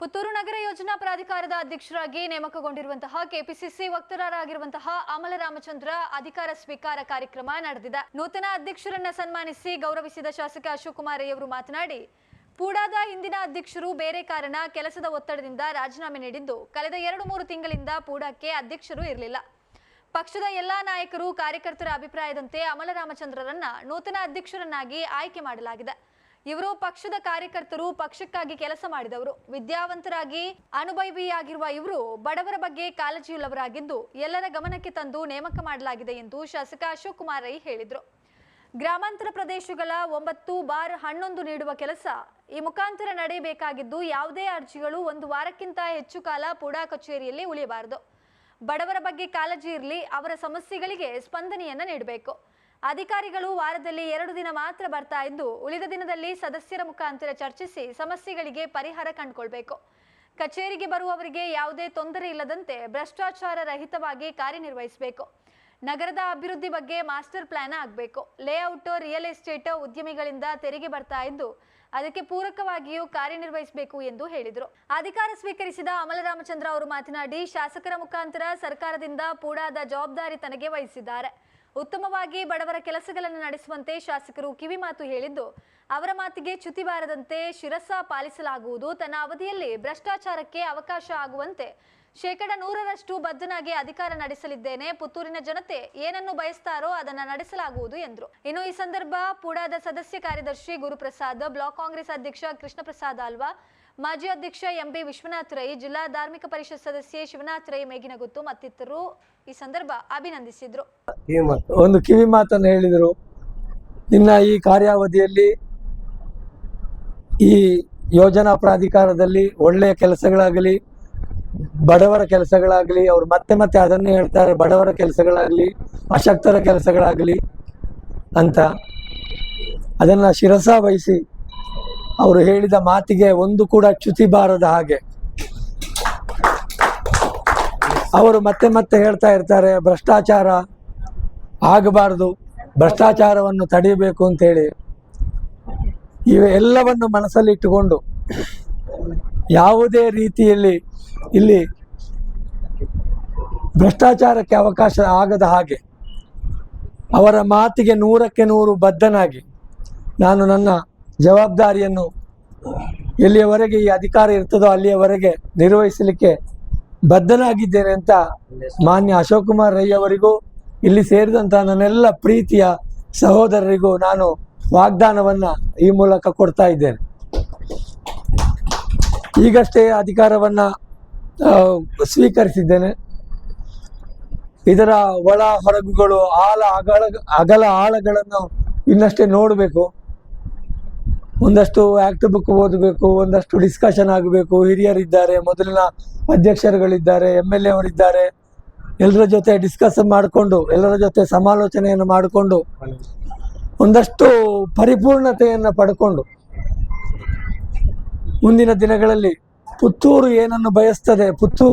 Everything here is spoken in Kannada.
ಪುತ್ತೂರು ನಗರ ಯೋಜನಾ ಪ್ರಾಧಿಕಾರದ ಅಧ್ಯಕ್ಷರಾಗಿ ನೇಮಕಗೊಂಡಿರುವಂತಹ ಕೆಪಿಸಿಸಿ ವಕ್ತಾರರಾಗಿರುವಂತಹ ಅಮಲ ರಾಮಚಂದ್ರ ಅಧಿಕಾರ ಸ್ವೀಕಾರ ಕಾರ್ಯಕ್ರಮ ನಡೆದಿದೆ. ನೂತನ ಅಧ್ಯಕ್ಷರನ್ನ ಸನ್ಮಾನಿಸಿ ಗೌರವಿಸಿದ ಶಾಸಕ ಅಶೋಕ್ ಕುಮಾರ್ ರೈ ಅವರು ಮಾತನಾಡಿ, ಪೂಡಾದ ಹಿಂದಿನ ಅಧ್ಯಕ್ಷರು ಬೇರೆ ಕಾರಣ ಕೆಲಸದ ಒತ್ತಡದಿಂದ ರಾಜೀನಾಮೆ ನೀಡಿದ್ದು, ಕಳೆದ ಎರಡು ಮೂರು ತಿಂಗಳಿಂದ ಪೂಡಾಕ್ಕೆ ಅಧ್ಯಕ್ಷರು ಇರಲಿಲ್ಲ. ಪಕ್ಷದ ಎಲ್ಲಾ ನಾಯಕರು ಕಾರ್ಯಕರ್ತರ ಅಭಿಪ್ರಾಯದಂತೆ ಅಮಲ ರಾಮಚಂದ್ರರನ್ನ ನೂತನ ಅಧ್ಯಕ್ಷರನ್ನಾಗಿ ಆಯ್ಕೆ ಮಾಡಲಾಗಿದೆ. ಇವರು ಪಕ್ಷದ ಕಾರ್ಯಕರ್ತರು, ಪಕ್ಷಕ್ಕಾಗಿ ಕೆಲಸ ಮಾಡಿದವರು. ವಿದ್ಯಾವಂತರಾಗಿ ಅನುಭವಿಯಾಗಿರುವ ಇವರು ಬಡವರ ಬಗ್ಗೆ ಕಾಳಜಿಯುಳ್ಳವರಾಗಿದ್ದು, ಎಲ್ಲರ ಗಮನಕ್ಕೆ ತಂದು ನೇಮಕ ಮಾಡಲಾಗಿದೆ ಎಂದು ಶಾಸಕ ಅಶೋಕ್ ಕುಮಾರ್ ರೈ ಹೇಳಿದರು. ಗ್ರಾಮಾಂತರ ಪ್ರದೇಶಗಳ ಒಂಬತ್ತು ಬಾರ್ ಹನ್ನೊಂದು ನೀಡುವ ಕೆಲಸ ಈ ಮುಖಾಂತರ ನಡೆಯಬೇಕಾಗಿದ್ದು, ಯಾವುದೇ ಅರ್ಜಿಗಳು ಒಂದು ವಾರಕ್ಕಿಂತ ಹೆಚ್ಚು ಕಾಲ ಪುಡಾ ಕಚೇರಿಯಲ್ಲಿ ಉಳಿಯಬಾರದು. ಬಡವರ ಬಗ್ಗೆ ಕಾಳಜಿ ಇರಲಿ, ಅವರ ಸಮಸ್ಯೆಗಳಿಗೆ ಸ್ಪಂದನೆಯನ್ನು ನೀಡಬೇಕು. ಅಧಿಕಾರಿಗಳು ವಾರದಲ್ಲಿ ಎರಡು ದಿನ ಮಾತ್ರ ಬರ್ತಾ ಇದ್ದು, ಉಳಿದ ದಿನದಲ್ಲಿ ಸದಸ್ಯರ ಮುಖಾಂತರ ಚರ್ಚಿಸಿ ಸಮಸ್ಯೆಗಳಿಗೆ ಪರಿಹಾರ ಕಂಡುಕೊಳ್ಬೇಕು. ಕಚೇರಿಗೆ ಬರುವವರಿಗೆ ಯಾವುದೇ ತೊಂದರೆ ಇಲ್ಲದಂತೆ ಭ್ರಷ್ಟಾಚಾರ ರಹಿತವಾಗಿ ಕಾರ್ಯನಿರ್ವಹಿಸಬೇಕು. ನಗರದ ಅಭಿವೃದ್ಧಿ ಬಗ್ಗೆ ಮಾಸ್ಟರ್ ಪ್ಲಾನ್ ಆಗಬೇಕು. ಲೇಔಟ್, ರಿಯಲ್ ಎಸ್ಟೇಟ್ ಉದ್ಯಮಿಗಳಿಂದ ತೆರಿಗೆ ಬರ್ತಾ ಇದ್ದು, ಅದಕ್ಕೆ ಪೂರಕವಾಗಿಯೂ ಕಾರ್ಯನಿರ್ವಹಿಸಬೇಕು ಎಂದು ಹೇಳಿದರು. ಅಧಿಕಾರ ಸ್ವೀಕರಿಸಿದ ಅಮಲರಾಮಚಂದ್ರ ಅವರು ಮಾತನಾಡಿ, ಶಾಸಕರ ಮುಖಾಂತರ ಸರ್ಕಾರದಿಂದ ಪೂಡಾದ ಜವಾಬ್ದಾರಿ ತನಗೆ ವಹಿಸಿದ್ದಾರೆ. ಉತ್ತಮವಾಗಿ ಬಡವರ ಕೆಲಸಗಳನ್ನು ನಡೆಸುವಂತೆ ಶಾಸಕರು ಕಿವಿಮಾತು ಹೇಳಿದ್ದು, ಅವರ ಮಾತಿಗೆ ಚ್ಯುತಿ ಬಾರದಂತೆ ಶಿರಸ ಪಾಲಿಸಲಾಗುವುದು. ತನ್ನ ಅವಧಿಯಲ್ಲಿ ಭ್ರಷ್ಟಾಚಾರಕ್ಕೆ ಅವಕಾಶ ಆಗುವಂತೆ ಶೇಕಡ ನೂರರಷ್ಟು ಬದ್ಧನಾಗಿ ಅಧಿಕಾರ ನಡೆಸಲಿದ್ದೇನೆ. ಪುತ್ತೂರಿನ ಜನತೆ ಏನನ್ನು ಬಯಸ್ತಾರೋ ಅದನ್ನ ನಡೆಸಲಾಗುವುದು ಎಂದರು. ಇನ್ನು ಈ ಸಂದರ್ಭ ಪುಡಾದ ಸದಸ್ಯ ಕಾರ್ಯದರ್ಶಿ ಗುರುಪ್ರಸಾದ್, ಬ್ಲಾಕ್ ಕಾಂಗ್ರೆಸ್ ಅಧ್ಯಕ್ಷ ಕೃಷ್ಣ ಪ್ರಸಾದ್ ಆಲ್ವಾ ಮಾಜಿ ಅಧ್ಯಕ್ಷ ಎಂಬಿ ವಿಶ್ವನಾಥ್ ರೈ, ಜಿಲ್ಲಾ ಧಾರ್ಮಿಕ ಪರಿಷತ್ ಸದಸ್ಯೆ ಶಿವನಾಥ್ ರೈ ಮೇಗಿನಗುತ್ತು ಮತ್ತಿತರರು ಈ ಸಂದರ್ಭ ಅಭಿನಂದಿಸಿದ್ರು. ಒಂದು ಕಿವಿ ಮಾತನ್ನು ಹೇಳಿದರು. ನಿನ್ನ ಈ ಕಾರ್ಯಾವಧಿಯಲ್ಲಿ ಈ ಯೋಜನಾ ಪ್ರಾಧಿಕಾರದಲ್ಲಿ ಒಳ್ಳೆಯ ಕೆಲಸಗಳಾಗಲಿ ಬಡವರ ಕೆಲಸಗಳಾಗಲಿ, ಅವ್ರು ಮತ್ತೆ ಮತ್ತೆ ಅದನ್ನೇ ಹೇಳ್ತಾರೆ, ಬಡವರ ಕೆಲಸಗಳಾಗಲಿ, ಅಶಕ್ತರ ಕೆಲಸಗಳಾಗಲಿ ಅಂತ. ಅದನ್ನು ಶಿರಸ ವಹಿಸಿ ಅವರು ಹೇಳಿದ ಮಾತಿಗೆ ಒಂದು ಕೂಡ ಚ್ಯುತಿ ಬಾರದ ಹಾಗೆ. ಅವರು ಮತ್ತೆ ಮತ್ತೆ ಹೇಳ್ತಾ ಇರ್ತಾರೆ, ಭ್ರಷ್ಟಾಚಾರ ಆಗಬಾರದು, ಭ್ರಷ್ಟಾಚಾರವನ್ನು ತಡೆಯಬೇಕು ಅಂತೇಳಿ. ಇವೆಲ್ಲವನ್ನು ಮನಸ್ಸಲ್ಲಿಟ್ಟುಕೊಂಡು ಯಾವುದೇ ರೀತಿಯಲ್ಲಿ ಇಲ್ಲಿ ಭ್ರಷ್ಟಾಚಾರಕ್ಕೆ ಅವಕಾಶ ಆಗದ ಹಾಗೆ ಅವರ ಮಾತಿಗೆ ನೂರಕ್ಕೆ ನೂರು ಬದ್ಧನಾಗಿ ನಾನು ನನ್ನ ಜವಾಬ್ದಾರಿಯನ್ನು ಎಲ್ಲಿಯವರೆಗೆ ಈ ಅಧಿಕಾರ ಇರ್ತದೋ ಅಲ್ಲಿಯವರೆಗೆ ನಿರ್ವಹಿಸಲಿಕ್ಕೆ ಬದ್ಧನಾಗಿದ್ದೇನೆ ಅಂತ ಮಾನ್ಯ ಅಶೋಕ್ ಕುಮಾರ್ ರೈ ಅವರಿಗೂ, ಇಲ್ಲಿ ಸೇರಿದಂಥ ನನ್ನೆಲ್ಲ ಪ್ರೀತಿಯ ಸಹೋದರರಿಗೂ ನಾನು ವಾಗ್ದಾನವನ್ನ ಈ ಮೂಲಕ ಕೊಡ್ತಾ ಇದ್ದೇನೆ. ಈಗಷ್ಟೇ ಅಧಿಕಾರವನ್ನ ಸ್ವೀಕರಿಸಿದ್ದೇನೆ. ಇದರ ಒಳ ಹೊರಗುಗಳು ಆಳ ಅಗಳ ಅಗಲ ಆಳಗಳನ್ನು ಇನ್ನಷ್ಟೇ ನೋಡಬೇಕು. ಒಂದಷ್ಟು ಆ್ಯಕ್ಟ್ ಬುಕ್ ಓದಬೇಕು, ಒಂದಷ್ಟು ಡಿಸ್ಕಷನ್ ಆಗಬೇಕು. ಹಿರಿಯರಿದ್ದಾರೆ, ಮೊದಲಿನ ಅಧ್ಯಕ್ಷರುಗಳಿದ್ದಾರೆ ಎಂ ಎಲ್ ಎ ಎಲ್ಲರ ಜೊತೆ ಡಿಸ್ಕಸ್ ಮಾಡಿಕೊಂಡು, ಎಲ್ಲರ ಜೊತೆ ಸಮಾಲೋಚನೆಯನ್ನು ಮಾಡಿಕೊಂಡು, ಒಂದಷ್ಟು ಪರಿಪೂರ್ಣತೆಯನ್ನು ಪಡ್ಕೊಂಡು, ಮುಂದಿನ ದಿನಗಳಲ್ಲಿ ಪುತ್ತೂರು ಏನನ್ನು ಬಯಸ್ತದೆ? ಪುತ್ತೂರು